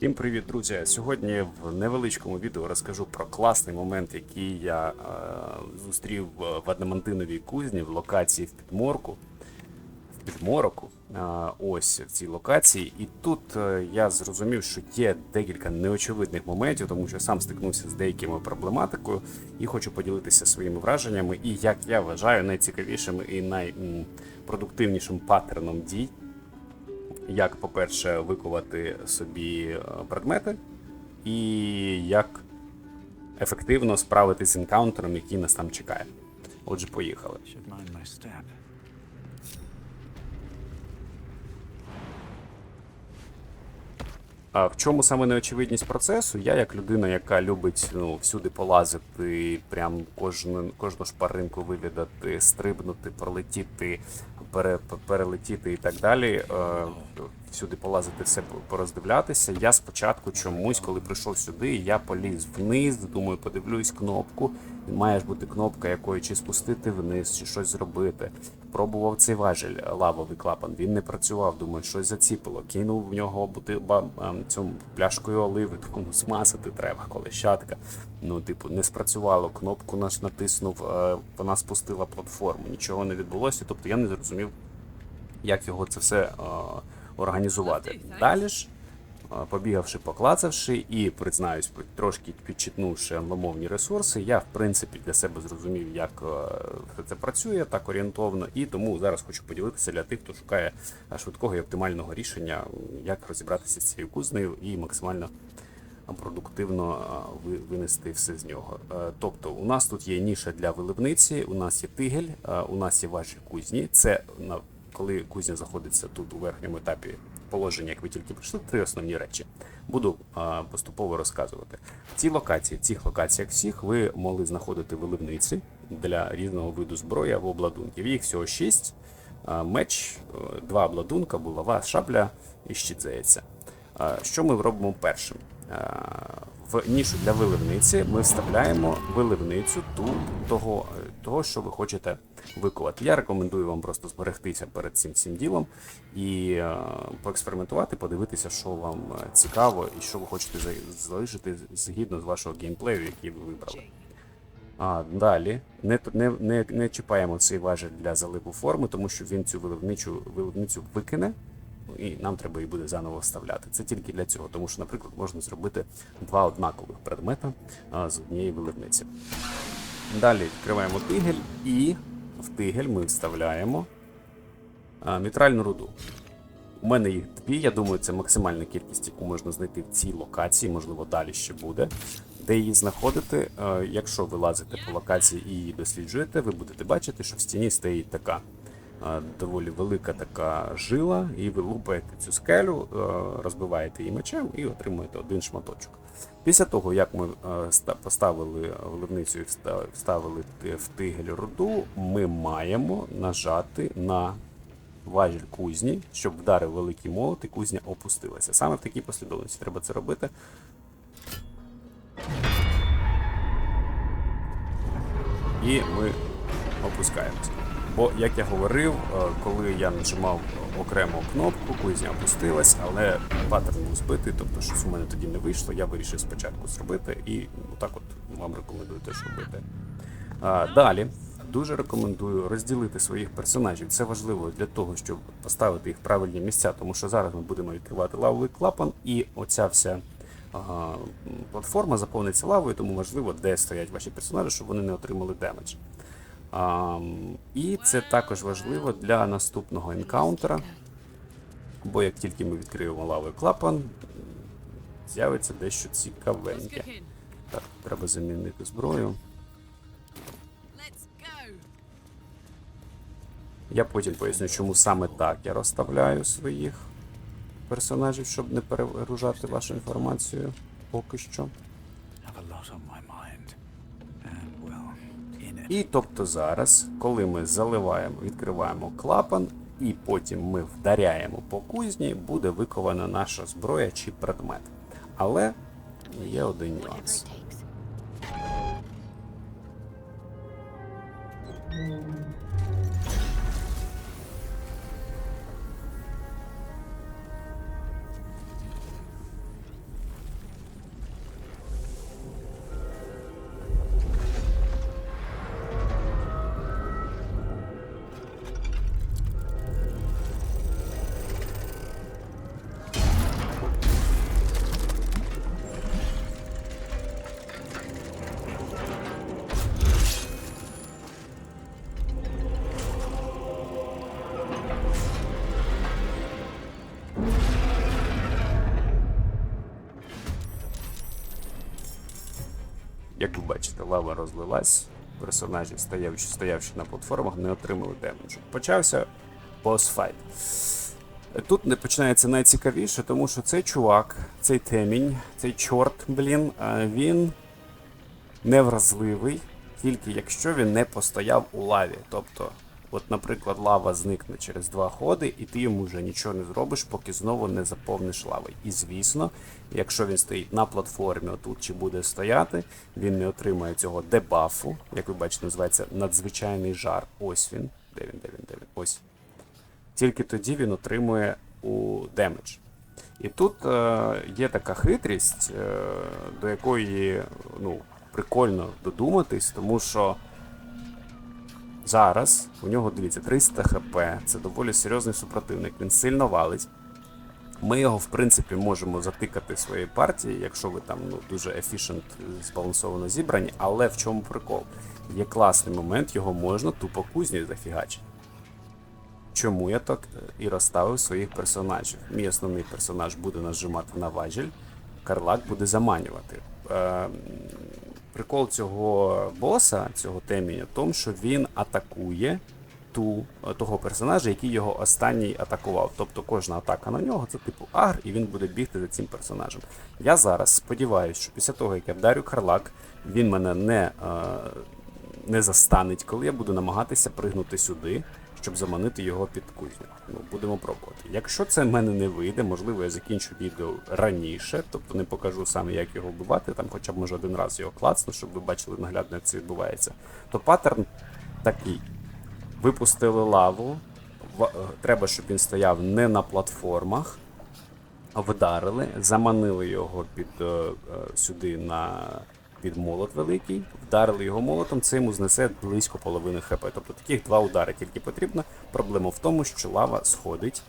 Всім привіт, друзі! Сьогодні в невеличкому відео розкажу про класний момент, який я е, зустрів в Адамантиновій кузні в локації в підморку. В підмороку. Е, ось в цій локації. І тут е, я зрозумів, що є декілька неочевидних моментів, тому що сам стикнувся з деякими проблематикою і хочу поділитися своїми враженнями і, як я вважаю, найцікавішим і найпродуктивнішим паттерном дій як, по-перше, викувати собі е, предмети, і як ефективно справитися з енкаунтером, який нас там чекає. Отже, поїхали. А в чому саме неочевидність процесу? Я, як людина, яка любить ну, всюди полазити, прям кожну, кожну шпаринку вивідати, стрибнути, пролетіти, пере, перелетіти і так далі. Е, всюди полазити, все пороздивлятися. Я спочатку чомусь, коли прийшов сюди, я поліз вниз, думаю, подивлюсь кнопку. Має ж бути кнопка, якою чи спустити вниз, чи щось зробити. Пробував цей важіль, лавовий клапан. Він не працював, думаю, щось заціпило. Кинув в нього бути ем, цю пляшкою оливи, тому смасити треба, колещатка. Ну, типу, не спрацювало. Кнопку наш натиснув, е, вона спустила платформу. Нічого не відбулося. Тобто я не зрозумів, як його це все е, організувати. Далі ж. Побігавши, поклацавши і, признаюсь, трошки підчитнувши англомовні ресурси, я в принципі для себе зрозумів, як е, все це працює так орієнтовно, і тому зараз хочу поділитися для тих, хто шукає е, швидкого і оптимального рішення, як розібратися з цією кузнею і максимально продуктивно е, винести все з нього. Тобто, у нас тут є ніша для виливниці, у нас є тигель, у нас є ваші кузні. Це коли кузня знаходиться тут у верхньому етапі положення, як ви тільки прийшли, три основні речі. Буду поступово розказувати. В цій локації, в цих локаціях всіх ви могли знаходити виливниці для різного виду зброї або обладунків. Їх всього шість. Меч, два обладунка, булава, шабля і щит, здається. Що ми робимо першим? В нішу для виливниці ми вставляємо виливницю ту, того, того, що ви хочете викувати. Я рекомендую вам просто зберегтися перед цим всім ділом і е, поекспериментувати, подивитися, що вам е, цікаво і що ви хочете залишити згідно з вашого геймплею, який ви вибрали. А, далі не, не, не, не чіпаємо цей важіль для заливу форми, тому що він цю виливничу, виливницю викине, і нам треба її буде заново вставляти. Це тільки для цього, тому що, наприклад, можна зробити два однакових предмета з однієї виливниці. Далі відкриваємо тигель і в тигель ми вставляємо мітральну руду. У мене їх дві, я думаю, це максимальна кількість, яку можна знайти в цій локації, можливо, далі ще буде. Де її знаходити, якщо ви лазите по локації і її досліджуєте, ви будете бачити, що в стіні стоїть така доволі велика така жила, і ви лупаєте цю скелю, е, розбиваєте її мечем і отримуєте один шматочок. Після того, як ми е, поставили виливницю і вставили в тигель руду, ми маємо нажати на важіль кузні, щоб вдарив великий молот і кузня опустилася. Саме в такій послідовності треба це робити. І ми опускаємося. Бо, як я говорив, е, коли я нажимав окремо кнопку, кузня опустилась, але паттерн був збитий, тобто щось у мене тоді не вийшло, я вирішив спочатку зробити і отак от вам рекомендую теж робити. А, Далі дуже рекомендую розділити своїх персонажів. Це важливо для того, щоб поставити їх в правильні місця, тому що зараз ми будемо відкривати лавовий клапан, і оця вся м, платформа заповниться лавою, тому важливо, де стоять ваші персонажі, щоб вони не отримали демедж. І це також важливо для наступного енкаунтера. Бо як тільки ми відкриємо лавовий клапан, з'явиться дещо цікавеньке. Так, треба замінити зброю. Я потім поясню, чому саме так я розставляю своїх персонажів, щоб не перегружати вашу інформацію поки що. І тобто зараз, коли ми заливаємо, відкриваємо клапан, і потім ми вдаряємо по кузні, буде викована наша зброя чи предмет. Але є один нюанс. Як ви бачите, лава розлилась, персонажі, стоявши, стоявши на платформах, не отримали демеджу. Почався босс-файт. Тут не починається найцікавіше, тому що цей чувак, цей темінь, цей чорт, блін, він невразливий, тільки якщо він не постояв у лаві. Тобто, от, наприклад, лава зникне через два ходи, і ти йому вже нічого не зробиш, поки знову не заповниш лави. І звісно, якщо він стоїть на платформі, отут чи буде стояти, він не отримає цього дебафу, як ви бачите, називається надзвичайний жар. Ось він. Де він, де він, де він? Ось тільки тоді він отримує у демедж. І тут е, є така хитрість, е, до якої ну, прикольно додуматись, тому що зараз у нього, дивіться, 300 хп, це доволі серйозний супротивник, він сильно валить. Ми його, в принципі, можемо затикати своєї партії, якщо ви там ну, дуже ефішент збалансовано зібрані, але в чому прикол? Є класний момент, його можна тупо кузнею зафігачити. Чому я так е, і розставив своїх персонажів? Мій основний персонаж буде нажимати на важіль, Карлак буде заманювати. Прикол цього боса, цього теміння, в тому, що він атакує ту, того персонажа, який його останній атакував. Тобто кожна атака на нього це типу агр, і він буде бігти за цим персонажем. Я зараз сподіваюся, що після того, як я вдарю Карлак, він мене не, е, не застанеть, коли я буду намагатися пригнути сюди, щоб заманити його під кузню. Ну, будемо пробувати. Якщо це в мене не вийде, можливо, я закінчу відео раніше, тобто не покажу саме, як його вбивати, там хоча б може один раз його клацну, щоб ви бачили наглядно, як це відбувається. То паттерн такий. Випустили лаву. е, Треба, щоб він стояв не на платформах. Вдарили, заманили його під е, е, сюди на під молот великий, вдарили його молотом, це йому знесе близько половини хп. Тобто таких два удари тільки потрібно. Проблема в тому, що лава сходить,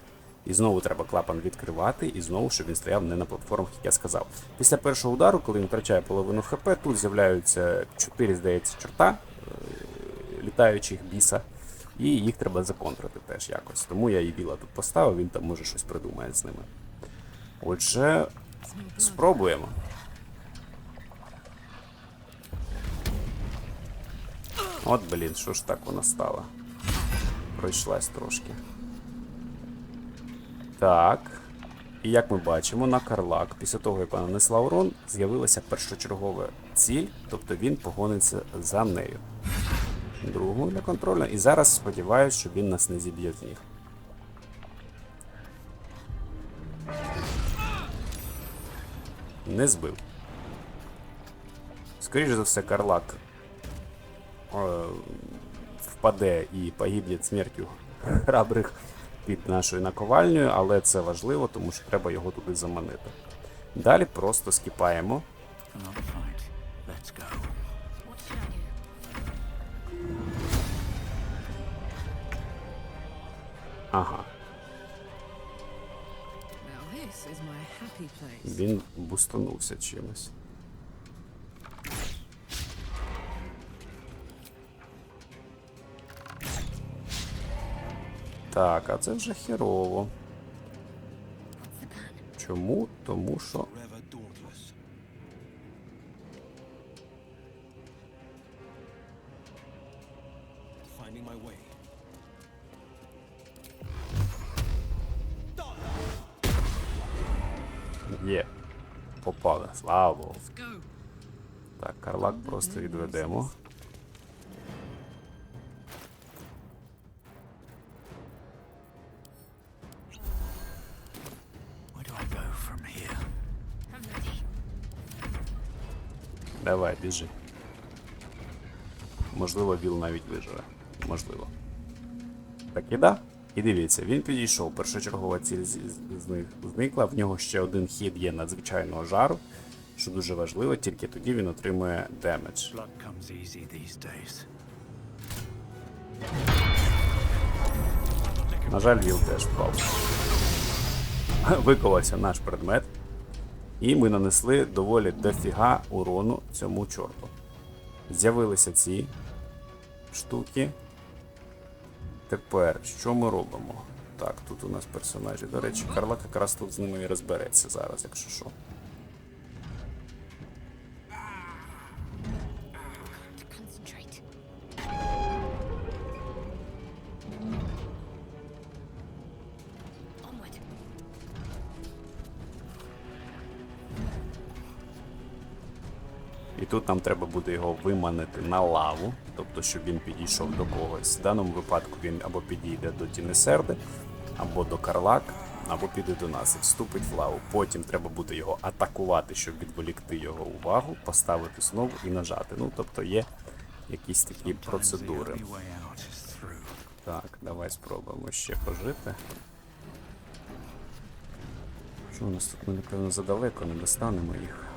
і знову треба клапан відкривати, і знову, щоб він стояв не на платформах, як я сказав. Після першого удару, коли він втрачає половину хп, тут з'являються 4, здається, чорта е, літаючих біса. І їх треба законтрити теж якось. Тому я і біла тут поставив, він там може щось придумає з ними. Отже, спробуємо. От, блін, що ж так вона стала? Пройшлась трошки. Так. І як ми бачимо, на Карлак, після того, як вона нанесла урон, з'явилася першочергова ціль, тобто він погониться за нею. Другу для контролю. І зараз сподіваюся, що він нас не зіб'є з ніг. Не збив. Скоріше за все, Карлак впаде і погибне смертю храбрих під нашою наковальнею, але це важливо, тому що треба його туди заманити. Далі просто скіпаємо. Ага, він бустанувся чимось. Так, а це вже херово. Чому? Тому що. Є. Попали. Слава Богу. Так, Карлак просто відведемо. Біжи. Можливо, Віл навіть виживе. Можливо. Так і да. І дивіться, він підійшов. Першочергова ціль з, з- з них зникла. В нього ще один хід є надзвичайного жару, що дуже важливо, тільки тоді він отримує демедж. На жаль, Віл теж впав. Виколався наш предмет. І ми нанесли доволі дофіга урону цьому чорту. З'явилися ці штуки. Тепер, що ми робимо? Так, тут у нас персонажі. До речі, Карлак якраз тут з ними і розбереться зараз, якщо що. Тут нам треба буде його виманити на лаву, тобто, щоб він підійшов до когось. В даному випадку він або підійде до Тінесерди, або до Карлак, або піде до нас і вступить в лаву. Потім треба буде його атакувати, щоб відволікти його увагу, поставити знову і нажати. Ну, тобто є якісь такі процедури. Так, давай спробуємо ще пожити. Що у нас тут ми, напевно, задалеко не достанемо їх.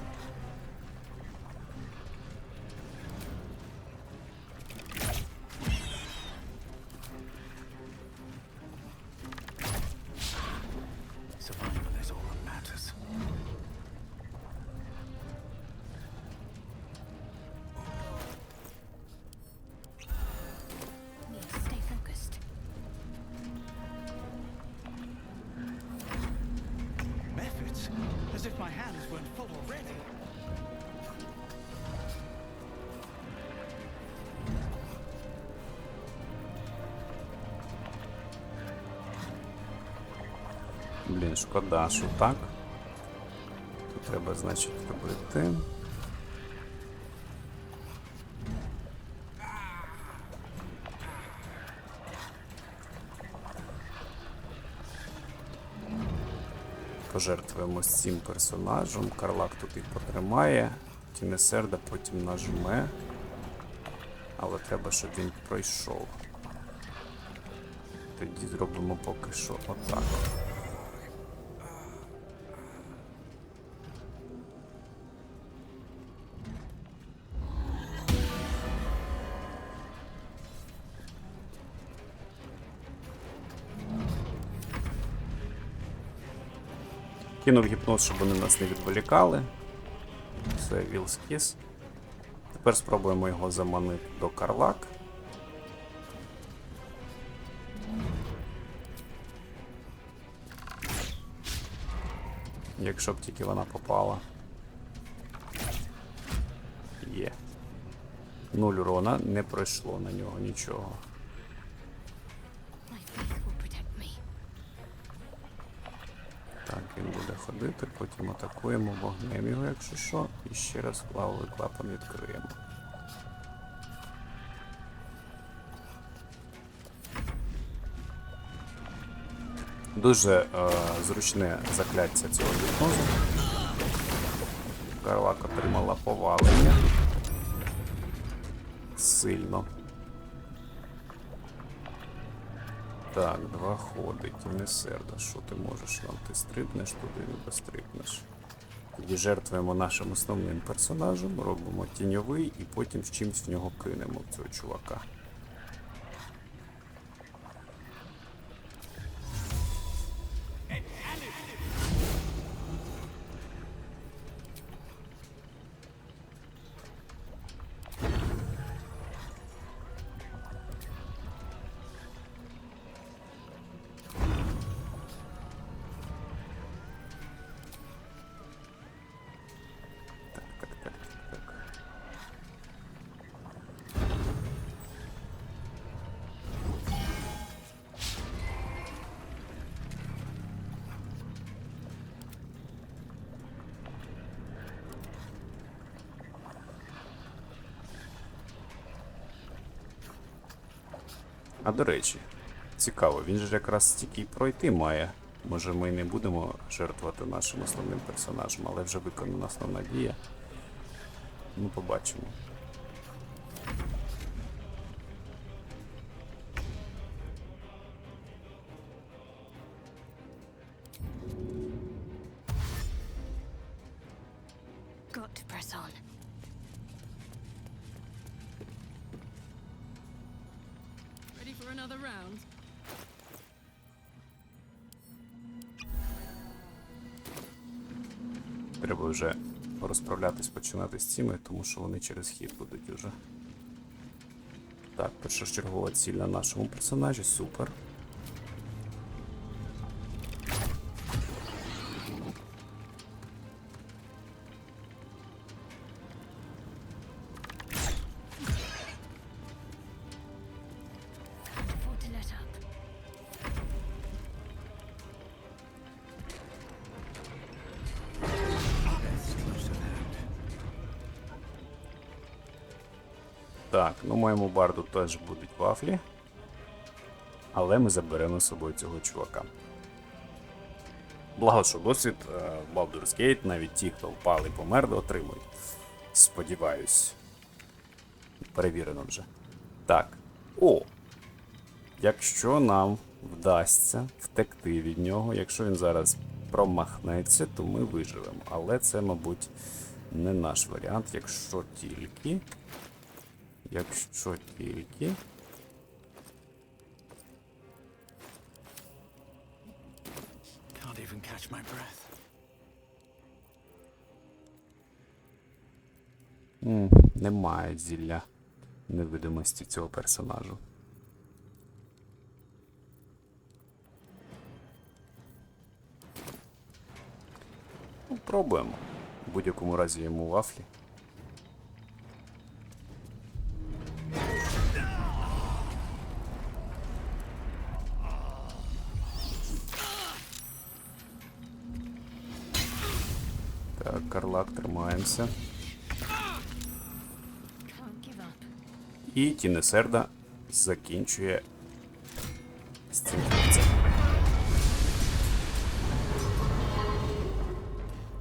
Weren't full already. Блін, шкода, що так. Треба, значить, робити. Пожертвуємо з цим персонажем. Карлак тут їх потримає. Тінесерда потім нажме. Але треба, щоб він пройшов. Тоді зробимо поки що отак. Кинув гіпноз, щоб вони нас не відволікали. Це Вілскіс. Тепер спробуємо його заманити до Карлак. Якщо б тільки вона попала. Є. Нуль урона, не пройшло на нього нічого. Так, він буде ходити, потім атакуємо вогнем його, якщо що, і ще раз плавовий клапан відкриємо. Дуже е, зручне закляття цього гіпнозу. Карлак отримала повалення. Сильно. Так, два ходи, Тінесерда. Що ти можеш нам? Ти стрибнеш туди, не дострибнеш. Тоді жертвуємо нашим основним персонажем, робимо тіньовий і потім з чимсь в нього кинемо цього чувака. А до речі, цікаво, він же якраз стільки й пройти має. Може ми не будемо жертвувати нашим основним персонажем, але вже виконана основна дія. Ну, побачимо. Треба вже розправлятись, починати з цими, тому що вони через хід будуть уже. Так, першочергова ціль на нашому персонажі, супер. Так, ну моєму барду теж будуть вафлі. Але ми заберемо з собою цього чувака. Благо, що досвід е, в Baldur's Gate навіть ті, хто впали і померли, отримують. Сподіваюсь. Перевірено вже. Так. О! Якщо нам вдасться втекти від нього, якщо він зараз промахнеться, то ми виживемо. Але це, мабуть, не наш варіант, якщо тільки. Якщо тільки. Can't even catch my breath. М, Немає зілля невидимості цього персонажу. Ну, пробуємо. В будь-якому разі йому вафлі. Так, Карлак, тримаємося. І Тінесерда закінчує з цим кільцем.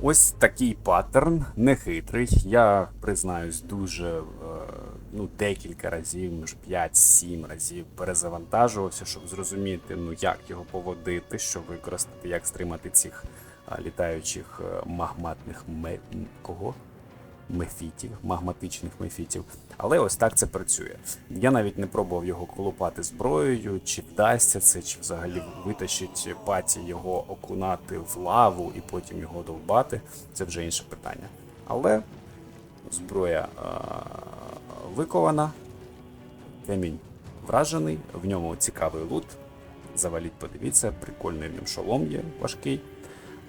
Ось такий паттерн, нехитрий. Я признаюсь, дуже е, ну, декілька разів, може 5-7 разів перезавантажувався, щоб зрозуміти, ну як його поводити, що використати, як стримати цих літаючих е, магматних ме... кого? мефітів, магматичних мефітів. Але ось так це працює. Я навіть не пробував його колупати зброєю, чи вдасться це, чи взагалі витащить паті його окунати в лаву і потім його довбати. Це вже інше питання. Але зброя е- викована, камінь вражений, в ньому цікавий лут. Заваліть, подивіться, прикольний в ньому шолом є важкий.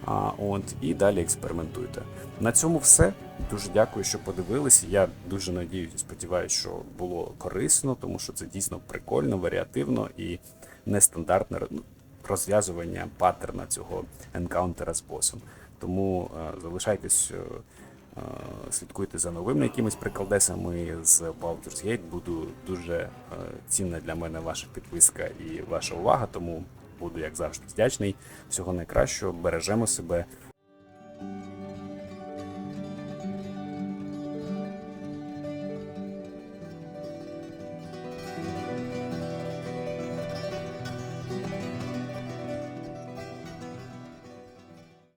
А, от, і далі експериментуйте. На цьому все. Дуже дякую, що подивилися. Я дуже надіюсь і сподіваюся, що було корисно, тому що це дійсно прикольно, варіативно і нестандартне розв'язування паттерна цього енкаунтера з босом. Тому е, залишайтесь, е, е, слідкуйте за новими якимись приколдесами з Baldur's Gate. Буду дуже е, цінна для мене ваша підписка і ваша увага, тому буду як завжди вдячний. Всього найкращого, бережемо себе.